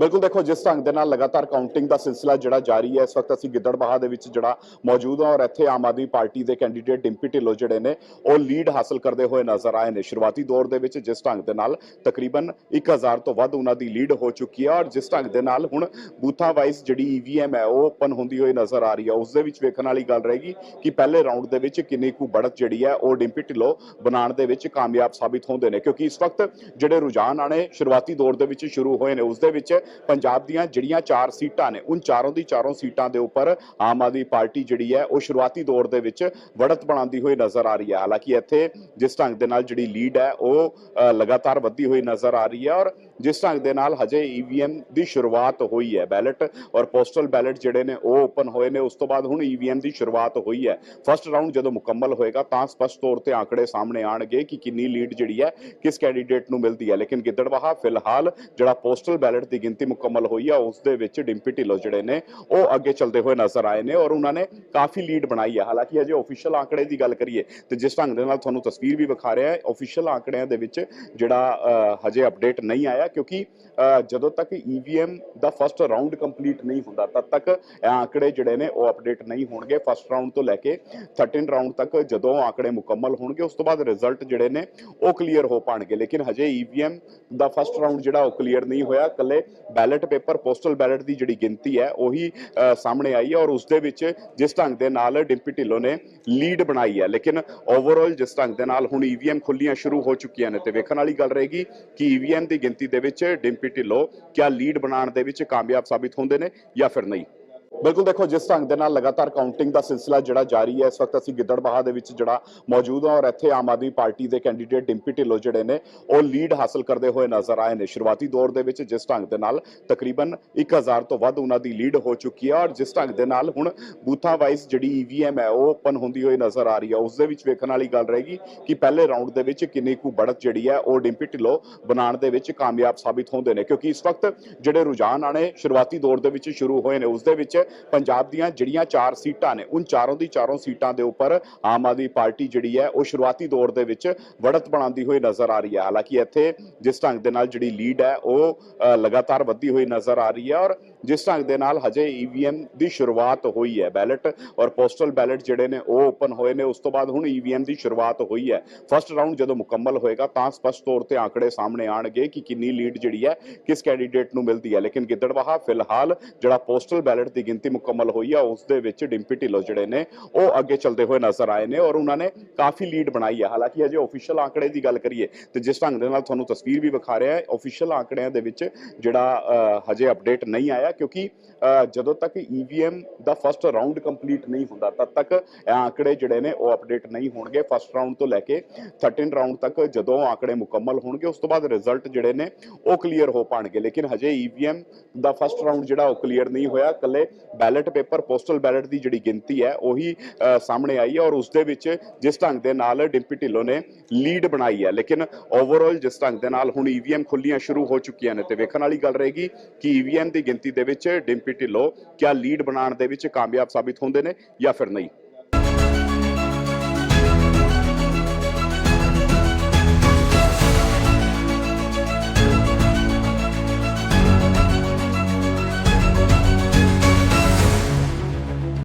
ਬਿਲਕੁਲ ਦੇਖੋ, ਜਿਸ ਢੰਗ ਦੇ ਨਾਲ ਲਗਾਤਾਰ ਕਾਊਂਟਿੰਗ ਦਾ ਸਿਲਸਿਲਾ ਜਿਹੜਾ ਜਾਰੀ ਹੈ, ਇਸ ਵਕਤ ਅਸੀਂ ਗਿੱਦੜਬਾਹਾ ਦੇ ਵਿੱਚ ਜਿਹੜਾ ਮੌਜੂਦ ਹਾਂ ਔਰ ਇੱਥੇ ਆਮ ਆਦਮੀ ਪਾਰਟੀ ਦੇ ਕੈਂਡੀਡੇਟ ਡਿੰਪੀ ਢਿੱਲੋਂ ਜਿਹੜੇ ਨੇ, ਉਹ ਲੀਡ ਹਾਸਲ ਕਰਦੇ ਹੋਏ ਨਜ਼ਰ ਆਏ ਨੇ। ਸ਼ੁਰੂਆਤੀ ਦੌਰ ਦੇ ਵਿੱਚ ਜਿਸ ਢੰਗ ਦੇ ਨਾਲ ਤਕਰੀਬਨ 1000 ਤੋਂ ਵੱਧ ਉਹਨਾਂ ਦੀ ਲੀਡ ਹੋ ਚੁੱਕੀ ਹੈ ਔਰ ਜਿਸ ਢੰਗ ਦੇ ਨਾਲ ਹੁਣ ਬੂਥਾਂ ਵਾਈਜ਼ ਜਿਹੜੀ ਈਵੀਐਮ ਹੈ, ਉਹ ਓਪਨ ਹੁੰਦੀ ਹੋਈ ਨਜ਼ਰ ਆ ਰਹੀ ਹੈ। ਉਸ ਦੇ ਵਿੱਚ ਵੇਖਣ ਵਾਲੀ ਗੱਲ ਰਹੇਗੀ ਕਿ ਪਹਿਲੇ ਰਾਊਂਡ ਦੇ ਵਿੱਚ ਕਿੰਨੀ ਕੁ ਬੜਤ ਜਿਹੜੀ ਹੈ, ਉਹ ਡਿੰਪੀ ਢਿੱਲੋਂ ਬਣਾਉਣ ਦੇ ਵਿੱਚ ਕਾਮਯਾਬ ਸਾਬਿਤ ਹੁੰਦੇ ਨੇ। ਕਿਉਂਕਿ ਇਸ ਵਕਤ ਜਿਹੜੇ ਰੁਝਾਨ ਆਣੇ ਸ਼ੁਰੂਆਤੀ ਦੌਰ ਦੇ ਵਿੱਚ ਸ਼ੁਰੂ ਹੋਏ ਨੇ, ਉਸ ਦੇ ਵਿੱਚ ਪੰਜਾਬ ਦੀਆਂ ਜਿਹੜੀਆਂ ਚਾਰ ਸੀਟਾਂ ਨੇ, ਉਨ ਚਾਰੋਂ ਦੀ ਚਾਰੋਂ ਸੀਟਾਂ ਦੇ ਉੱਪਰ ਆਮ ਆਦਮੀ ਪਾਰਟੀ ਜਿਹੜੀ ਹੈ, ਉਹ ਸ਼ੁਰੂਆਤੀ ਦੌਰ ਦੇ ਵਿੱਚ ਵੜਤ ਬਣਾਉਂਦੀ ਹੋਈ ਨਜ਼ਰ ਆ ਰਹੀ ਹੈ। ਹਾਲਾਂਕਿ ਇੱਥੇ ਜਿਸ ਢੰਗ ਦੇ ਨਾਲ ਜਿਹੜੀ ਲੀਡ ਹੈ, ਉਹ ਲਗਾਤਾਰ ਵੱਧਦੀ ਹੋਈ ਨਜ਼ਰ ਆ ਰਹੀ ਹੈ ਔਰ ਜਿਸ ਢੰਗ ਦੇ ਨਾਲ ਹਜੇ ਈਵੀਐਮ ਦੀ ਸ਼ੁਰੂਆਤ ਹੋਈ ਹੈ। ਬੈਲਟ ਔਰ ਪੋਸਟਲ ਬੈਲਟ ਜਿਹੜੇ ਨੇ, ਉਹ ਓਪਨ ਹੋਏ ਨੇ। ਉਸ ਤੋਂ ਬਾਅਦ ਹੁਣ ਈਵੀਐਮ ਦੀ ਸ਼ੁਰੂਆਤ ਹੋਈ ਹੈ। ਫਸਟ ਰਾਊਂਡ ਜਦੋਂ ਮੁਕੰਮਲ ਹੋਏਗਾ, ਤਾਂ ਸਪਸ਼ਟ ਤੌਰ ਤੇ ਆંકੜੇ ਸਾਹਮਣੇ ਆਣਗੇ ਕਿ ਕਿੰਨੀ ਲੀਡ ਜਿਹੜੀ ਹੈ, ਕਿਸ ਕੈਂਡੀਡੇਟ ਨੂੰ ਮਿਲਦੀ ਹੈ। ਲੇਕਿਨ ਗਿੱਦੜਬਾਹਾ ਫਿਲਹਾਲ ਜਿਹੜਾ ਪੋਸਟਲ ਬੈਲਟ ਦੀ ਗਿਣਤੀ ਮੁਕੰਮਲ ਹੋਈ ਆ, ਉਸ ਦੇ ਵਿੱਚ ਡਿੰਪੀ ਢਿੱਲੋਂ ਜਿਹੜੇ ਨੇ, ਉਹ ਅੱਗੇ ਚੱਲਦੇ ਹੋਏ ਨਜ਼ਰ ਆਏ ਨੇ ਔਰ ਉਹਨਾਂ ਨੇ ਕਾਫੀ ਲੀਡ ਬਣਾਈ ਆ। ਹਾਲਾਂਕਿ ਅਜੇ ਅਫੀਸ਼ੀਅਲ ਆંકੜੇ ਦੀ ਗੱਲ ਕਰੀਏ, ਤੇ ਜਿਸ ਢੰਗ ਦੇ ਨਾਲ ਤੁਹਾਨੂੰ ਤਸਵੀਰ ਵੀ ਵਿਖਾ ਰਿਹਾ ਹੈ ਅਫੀਸ਼ੀਅਲ ਆંકੜਿਆਂ ਦੇ ਵਿੱਚ ਜਿਹੜਾ ਹਜੇ ਅਪਡੇਟ ਨਹੀਂ ਆਇਆ ਕਿਉਂਕਿ ਜਦੋਂ ਤੱਕ ਈਵੀਐਮ ਦਾ ਫਸਟ ਰਾਉਂਡ ਕੰਪਲੀਟ ਨਹੀਂ ਹੁੰਦਾ, ਤਦ ਤੱਕ ਇਹ ਆંકੜੇ ਜਿਹੜੇ ਨੇ ਉਹ ਅਪਡੇਟ ਨਹੀਂ ਹੋਣਗੇ। ਫਸਟ ਰਾਉਂਡ ਤੋਂ ਲੈ ਕੇ 13 ਰਾਉਂਡ ਤੱਕ ਜਦੋਂ ਆਂਕੜੇ ਮੁਕੰਮਲ ਹੋਣਗੇ, ਉਸ ਤੋਂ ਬਾਅਦ ਰਿਜ਼ਲਟ ਜਿਹੜੇ ਨੇ ਉਹ ਕਲੀਅਰ ਹੋ ਪਾਣਗੇ। ਲੇਕਿਨ ਹਜੇ ਈਵੀਐਮ ਦਾ ਫਸਟ ਰਾਉਂਡ ਜਿਹੜਾ ਉਹ ਕਲੀਅਰ ਨਹੀਂ ਹੋਇਆ। ਕੱਲੇ ਬੈਲਟ ਪੇਪਰ, ਪੋਸਟਲ ਬੈਲਟ ਦੀ ਜਿਹੜੀ ਗਿਣਤੀ ਹੈ, ਉਹੀ ਸਾਹਮਣੇ ਆਈ ਹੈ ਔਰ ਉਸ ਦੇ ਵਿੱਚ ਜਿਸ ਢੰਗ ਦੇ ਨਾਲ ਡਿੰਪੀ ਢਿੱਲੋਂ ਨੇ ਲੀਡ ਬਣਾਈ ਹੈ, ਲੇਕਿਨ ਓਵਰਆਲ ਜਿਸ ਢੰਗ ਦੇ ਨਾਲ ਹੁਣ ਈਵੀਐਮ ਖੁੱਲੀਆਂ ਸ਼ੁਰੂ ਹੋ ਚੁੱਕੀਆਂ ਨੇ ਤੇ ਵੇਖਣ ਵਾਲੀ ਗੱਲ ਰਹੇਗੀ ਕਿ ਈਵੀਐਮ ਦੀ ਗਿਣਤੀ ਦੇ ਵਿੱਚ ਡਿੰਪੀ ਢਿੱਲੋਂ ਕਿਆ ਲੀਡ ਬਣਾਉਣ ਦੇ ਵਿੱਚ ਕਾਮਯਾਬ ਸਾਬਿਤ ਹੁੰਦੇ ਨੇ ਜਾਂ ਫਿਰ ਨਹੀਂ। ਬਿਲਕੁਲ ਦੇਖੋ, ਜਿਸ ਢੰਗ ਦੇ ਨਾਲ ਲਗਾਤਾਰ ਕਾਊਂਟਿੰਗ ਦਾ ਸਿਲਸਿਲਾ ਜਿਹੜਾ ਜਾਰੀ ਹੈ, ਇਸ ਵਕਤ ਅਸੀਂ ਗਿੱਦੜਬਾਹਾ ਦੇ ਵਿੱਚ ਜਿਹੜਾ ਮੌਜੂਦ ਹਾਂ ਔਰ ਇੱਥੇ ਆਮ ਆਦਮੀ ਪਾਰਟੀ ਦੇ ਕੈਂਡੀਡੇਟ ਡਿੰਪੀ ਢਿੱਲੋਂ ਜਿਹੜੇ ਨੇ, ਉਹ ਲੀਡ ਹਾਸਲ ਕਰਦੇ ਹੋਏ ਨਜ਼ਰ ਆਏ ਨੇ। ਸ਼ੁਰੂਆਤੀ ਦੌਰ ਦੇ ਵਿੱਚ ਜਿਸ ਢੰਗ ਦੇ ਨਾਲ ਤਕਰੀਬਨ 1000 ਤੋਂ ਵੱਧ ਉਹਨਾਂ ਦੀ ਲੀਡ ਹੋ ਚੁੱਕੀ ਹੈ ਔਰ ਜਿਸ ਢੰਗ ਦੇ ਨਾਲ ਹੁਣ ਬੂਥਾਂ ਵਾਈਜ਼ ਜਿਹੜੀ ਈਵੀਐਮ ਹੈ, ਉਹ ਓਪਨ ਹੁੰਦੀ ਹੋਈ ਨਜ਼ਰ ਆ ਰਹੀ ਹੈ। ਉਸ ਦੇ ਵਿੱਚ ਵੇਖਣ ਵਾਲੀ ਗੱਲ ਰਹੇਗੀ ਕਿ ਪਹਿਲੇ ਰਾਊਂਡ ਦੇ ਵਿੱਚ ਕਿੰਨੀ ਕੁ ਬੜਤ ਜਿਹੜੀ ਹੈ, ਉਹ ਡਿੰਪੀ ਢਿੱਲੋਂ ਬਣਾਉਣ ਦੇ ਵਿੱਚ ਕਾਮਯਾਬ ਸਾਬਿਤ ਹੁੰਦੇ ਨੇ। ਕਿਉਂਕਿ ਇਸ ਵਕਤ ਜਿਹੜੇ ਰੁਝਾਨ ਆਣੇ ਸ਼ੁਰੂਆਤੀ ਦੌਰ ਦੇ ਵਿੱਚ ਸ਼ੁਰੂ ਹੋਏ ਨੇ, ਉਸ ਦੇ ਵਿੱਚ ਪੰਜਾਬ ਦੀਆਂ ਜਿਹੜੀਆਂ ਚਾਰ ਸੀਟਾਂ ਨੇ, ਉਨ ਚਾਰੋਂ ਦੀ ਚਾਰੋਂ ਸੀਟਾਂ ਦੇ ਉੱਪਰ ਆਮ ਆਦਮੀ ਪਾਰਟੀ ਜਿਹੜੀ ਹੈ, ਉਹ ਸ਼ੁਰੂਆਤੀ ਦੌਰ ਦੇ ਵਿੱਚ ਵੜਤ ਬਣਾਉਂਦੀ ਹੋਈ ਨਜ਼ਰ ਆ ਰਹੀ ਹੈ। ਹਾਲਾਂਕਿ ਇੱਥੇ ਜਿਸ ਢੰਗ ਦੇ ਨਾਲ ਜਿਹੜੀ ਲੀਡ ਹੈ, ਉਹ ਲਗਾਤਾਰ ਵੱਧਦੀ ਹੋਈ ਨਜ਼ਰ ਆ ਰਹੀ ਹੈ ਔਰ ਜਿਸ ਢੰਗ ਦੇ ਨਾਲ ਹਜੇ ਈਵੀਐਮ ਦੀ ਸ਼ੁਰੂਆਤ ਹੋਈ ਹੈ। ਬੈਲਟ ਔਰ ਪੋਸਟਲ ਬੈਲਟ ਜਿਹੜੇ ਨੇ, ਉਹ ਓਪਨ ਹੋਏ ਨੇ। ਉਸ ਤੋਂ ਬਾਅਦ ਹੁਣ ਈਵੀਐਮ ਦੀ ਸ਼ੁਰੂਆਤ ਹੋਈ ਹੈ। ਫਸਟ ਰਾਊਂਡ ਜਦੋਂ ਮੁਕੰਮਲ ਹੋਏਗਾ, ਤਾਂ ਸਪਸ਼ਟ ਤੌਰ ਤੇ ਆંકੜੇ ਸਾਹਮਣੇ ਆਣਗੇ ਕਿ ਕਿੰਨੀ ਲੀਡ ਜਿਹੜੀ ਹੈ, ਕਿਸ ਕੈਂਡੀਡੇਟ ਨੂੰ ਮਿਲਦੀ ਹੈ। ਲੇਕਿਨ ਗਿੱਦੜਬਾਹਾ ਫਿਲਹਾਲ ਜਿਹੜਾ ਪੋਸਟਲ ਬੈਲਟ ਦੀ ਗਿਣਤੀ ਮੁਕੰਮਲ ਹੋਈ ਆ, ਉਸ ਦੇ ਵਿੱਚ ਡਿੰਪੀ ਢਿੱਲੋਂ ਜਿਹੜੇ ਨੇ, ਉਹ ਅੱਗੇ ਚੱਲਦੇ ਹੋਏ ਨਜ਼ਰ ਆਏ ਨੇ ਔਰ ਉਹਨਾਂ ਨੇ ਕਾਫੀ ਲੀਡ ਬਣਾਈ ਆ। ਹਾਲਾਂਕਿ ਅਜੇ ਆਫੀਸ਼ੀਅਲ ਆંકੜੇ ਦੀ ਗੱਲ ਕਰੀਏ, ਤੇ ਜਿਸ ਢੰਗ ਦੇ ਨਾਲ ਤੁਹਾਨੂੰ ਤਸਵੀਰ ਵੀ ਵਿਖਾ ਰਿਹਾ ਹੈ ਆਫੀਸ਼ੀਅਲ ਆંકੜਿਆਂ ਦੇ ਵਿੱਚ ਜਿਹੜਾ ਹਜੇ ਅਪਡੇਟ ਨਹੀਂ ਆਇਆ ਕਿਉਂਕਿ ਜਦੋਂ ਤੱਕ ਈਵੀਐਮ ਦਾ ਫਸਟ ਰਾਉਂਡ ਕੰਪਲੀਟ ਨਹੀਂ ਹੁੰਦਾ, ਤਦ ਤੱਕ ਆਂਕੜੇ ਜਿਹੜੇ ਨੇ ਉਹ ਅਪਡੇਟ ਨਹੀਂ ਹੋਣਗੇ। ਫਸਟ ਰਾਉਂਡ ਤੋਂ ਲੈ ਕੇ 13 ਰਾਉਂਡ ਤੱਕ ਜਦੋਂ ਆਂਕੜੇ ਮੁਕੰਮਲ ਹੋਣਗੇ, ਉਸ ਤੋਂ ਬਾਅਦ ਰਿਜ਼ਲਟ ਜਿਹੜੇ ਨੇ ਉਹ ਕਲੀਅਰ ਹੋ ਪਾਣਗੇ। ਲੇਕਿਨ ਹਜੇ ਈਵੀਐਮ ਦਾ ਫਸਟ ਰਾਉਂਡ ਜਿਹੜਾ ਉਹ ਕਲੀਅਰ ਨਹੀਂ ਹੋਇਆ। ਕੱਲੇ ਬੈਲਟ ਪੇਪਰ, ਪੋਸਟਲ ਬੈਲਟ ਦੀ ਜਿਹੜੀ ਗਿਣਤੀ ਹੈ, ਉਹੀ ਸਾਹਮਣੇ ਆਈ ਹੈ ਔਰ ਉਸ ਦੇ ਵਿੱਚ ਜਿਸ ਢੰਗ ਦੇ ਨਾਲ ਡਿੰਪੀ ਢਿੱਲੋਂ ਨੇ ਲੀਡ ਬਣਾਈ ਹੈ, ਲੇਕਿਨ ਓਵਰਆਲ ਜਿਸ ਢੰਗ ਦੇ ਨਾਲ ਹੁਣ ਈਵੀਐਮ ਖੁੱਲੀਆਂ ਸ਼ੁਰੂ ਹੋ ਚੁੱਕੀਆਂ ਨੇ ਤੇ ਵੇਖਣ ਵਾਲੀ ਗੱਲ ਰਹੇਗੀ ਕਿ ਈਵੀਐਮ ਦੀ ਗਿਣਤੀ ਦੇ ਵਿੱਚ ਡਿੰਪੀ ਢਿੱਲੋਂ ਕਿਆ ਲੀਡ ਬਣਾਉਣ ਦੇ ਵਿੱਚ ਕਾਮਯਾਬ ਸਾਬਿਤ ਹੁੰਦੇ ਨੇ ਜਾਂ ਫਿਰ ਨਹੀਂ।